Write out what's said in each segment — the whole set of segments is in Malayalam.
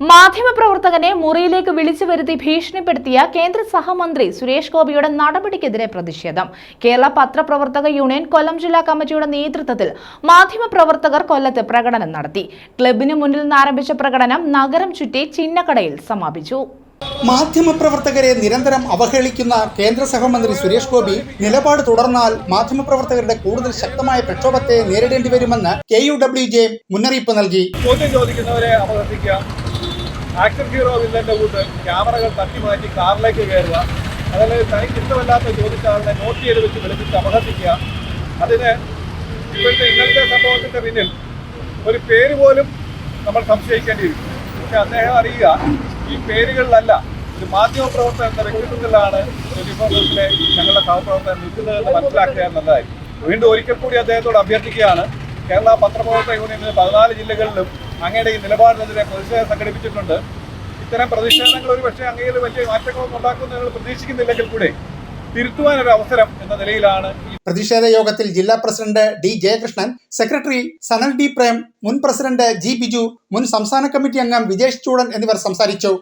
മാധ്യമപ്രവർത്തകനെ മുറിയിലേക്ക് വിളിച്ചു വരുത്തി ഭീഷണിപ്പെടുത്തിയ കേന്ദ്ര സഹമന്ത്രി സുരേഷ് ഗോപിയുടെ നടപടിക്കെതിരെ പ്രതിഷേധം. കേരള പത്രപ്രവർത്തക യൂണിയൻ കൊല്ലം ജില്ലാ കമ്മിറ്റിയുടെ നേതൃത്വത്തിൽ മാധ്യമപ്രവർത്തകർ കൊല്ലത്ത് പ്രകടനം നടത്തി. ക്ലബിന് മുന്നിൽ നിന്ന് ആരംഭിച്ച പ്രകടനം നഗരം ചുറ്റി ചിന്നക്കടയിൽ സമാപിച്ചു. മാധ്യമപ്രവർത്തകരെ നിരന്തരം അവഹേളിക്കുന്ന കേന്ദ്ര സഹമന്ത്രി സുരേഷ് ഗോപി നിലപാട് തുടർന്നാൽ മാധ്യമപ്രവർത്തകരുടെ കൂടുതൽ ശക്തമായ പ്രക്ഷോഭത്തെ നേരിടേണ്ടി വരുമെന്ന് കെ യു ഡബ്ല്യു ജെ മുന്നറിയിപ്പ് നൽകി. ചോദ്യം ചോദിക്കുന്നവരെ ആക്ഷൻ ഹീറോ വില്ലന്റെ കൂട്ട് ക്യാമറകൾ തട്ടി മാറ്റി കാറിലേക്ക് കയറുക. അതല്ലെങ്കിൽ തനിക്ക് ഇഷ്ടമല്ലാത്ത ആളിനെ നോട്ട് ചെയ്ത് വെച്ച് വിളിച്ചിട്ട് അപഹസിക്കുക. അതിന് ഇപ്പോഴത്തെ ഇന്നലത്തെ സംഭവത്തിന്റെ പിന്നിൽ ഒരു പേര് പോലും നമ്മൾ സംശയിക്കേണ്ടിയിരിക്കും പക്ഷെ അദ്ദേഹം അറിയുക ഈ പേരുകളിലല്ല ഒരു മാധ്യമപ്രവർത്തകൻ എന്ന വ്യക്തിത്വത്തിലാണ് ഞങ്ങളുടെ സഹപ്രവർത്തകൻ നിൽക്കുന്നതെന്ന് മനസ്സിലാക്കുക എന്നതായി വീണ്ടും ഒരിക്കൽ കൂടി അദ്ദേഹത്തോട് അഭ്യർത്ഥിക്കുകയാണ്. കേരള പത്രപ്രവർത്തക യൂണിയനിൽ പതിനാല് ജില്ലകളിലും അങ്ങയുടെ ഈ നിലപാടിനെതിരെ പ്രതിഷേധം സംഘടിപ്പിച്ചിട്ടുണ്ട്. ഇത്തരം പ്രതിഷേധങ്ങൾ ഒരു പക്ഷേ അങ്ങയിൽ വലിയ മാറ്റങ്ങളൊന്നും ഉണ്ടാക്കുമെന്ന് പ്രതീക്ഷിക്കുന്നില്ലെങ്കിൽ കൂടെ തിരുത്തുവാനൊരു അവസരം എന്ന നിലയിലാണ് ഈ പ്രതിഷേധ യോഗത്തിൽ ജില്ലാ president D Jayakrishnan secretary Sanal D Prem മുൻ പ്രസിഡന്റ് ജി ബിജു മുൻ സംസ്ഥാന കമ്മിറ്റി അംഗം വിജേഷ് ചൂടൻ എന്നിവർ സംസാരിച്ചു.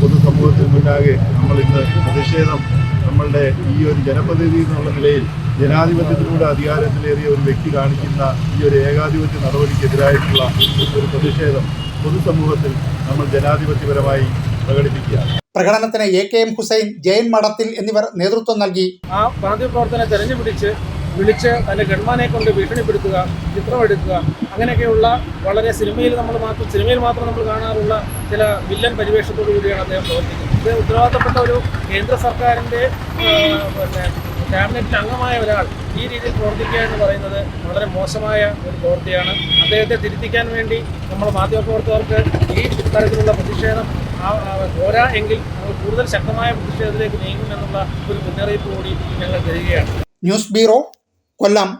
പൊതുസമൂഹത്തിന് മുന്നാകെ നമ്മൾ ഇന്ന് പ്രതിഷേധം നമ്മളുടെ ഈ ഒരു ജനപ്രതിനിധി എന്നുള്ള നിലയിൽ ജനാധിപത്യത്തിലൂടെ അധികാരത്തിലേറിയ ഒരു വ്യക്തി കാണിക്കുന്ന ഈ ഒരു ഏകാധിപത്യ നടപടിക്കെതിരായിട്ടുള്ള ഒരു പ്രതിഷേധം പൊതുസമൂഹത്തിൽ നമ്മൾ ജനാധിപത്യപരമായി പ്രകടിപ്പിക്കുക പ്രകടനത്തിന് A K M Hussain Jayan Madathil എന്നിവർ നേതൃത്വം നൽകി. ആ മാധ്യമപ്രവർത്തനെ തെരഞ്ഞു പിടിച്ച് വിളിച്ച് തന്റെ ഗൺമാനെ കൊണ്ട് ഭീഷണിപ്പെടുത്തുക ചിത്രമെടുക്കുക അങ്ങനെയൊക്കെയുള്ള വളരെ സിനിമയിൽ നമ്മൾ മാത്രം സിനിമയിൽ മാത്രം നമ്മൾ കാണാറുള്ള ചില വില്ലൻ പരിവേഷത്തോടു കൂടിയാണ് അദ്ദേഹം പ്രവർത്തിക്കുന്നത്. ഇത് ഉത്തരവാദിത്തപ്പെട്ട ഒരു കേന്ദ്ര സർക്കാരിന്റെ പിന്നെ ക്യാബിനറ്റിൽ അംഗമായ ഒരാൾ ഈ രീതിയിൽ പ്രവർത്തിക്കുക എന്ന് പറയുന്നത് വളരെ മോശമായ ഒരു പ്രവൃത്തിയാണ്. അദ്ദേഹത്തെ തിരുത്തിക്കാൻ വേണ്ടി നമ്മൾ മാധ്യമപ്രവർത്തകർക്ക് ഈ തരത്തിലുള്ള പ്രതിഷേധം പോരാ എങ്കിൽ കൂടുതൽ ശക്തമായ പ്രതിഷേധത്തിലേക്ക് നീങ്ങുമെന്നുള്ള ഒരു മുന്നറിയിപ്പ് കൂടി ഞങ്ങൾ തരികയാണ്. News bureau Kollam.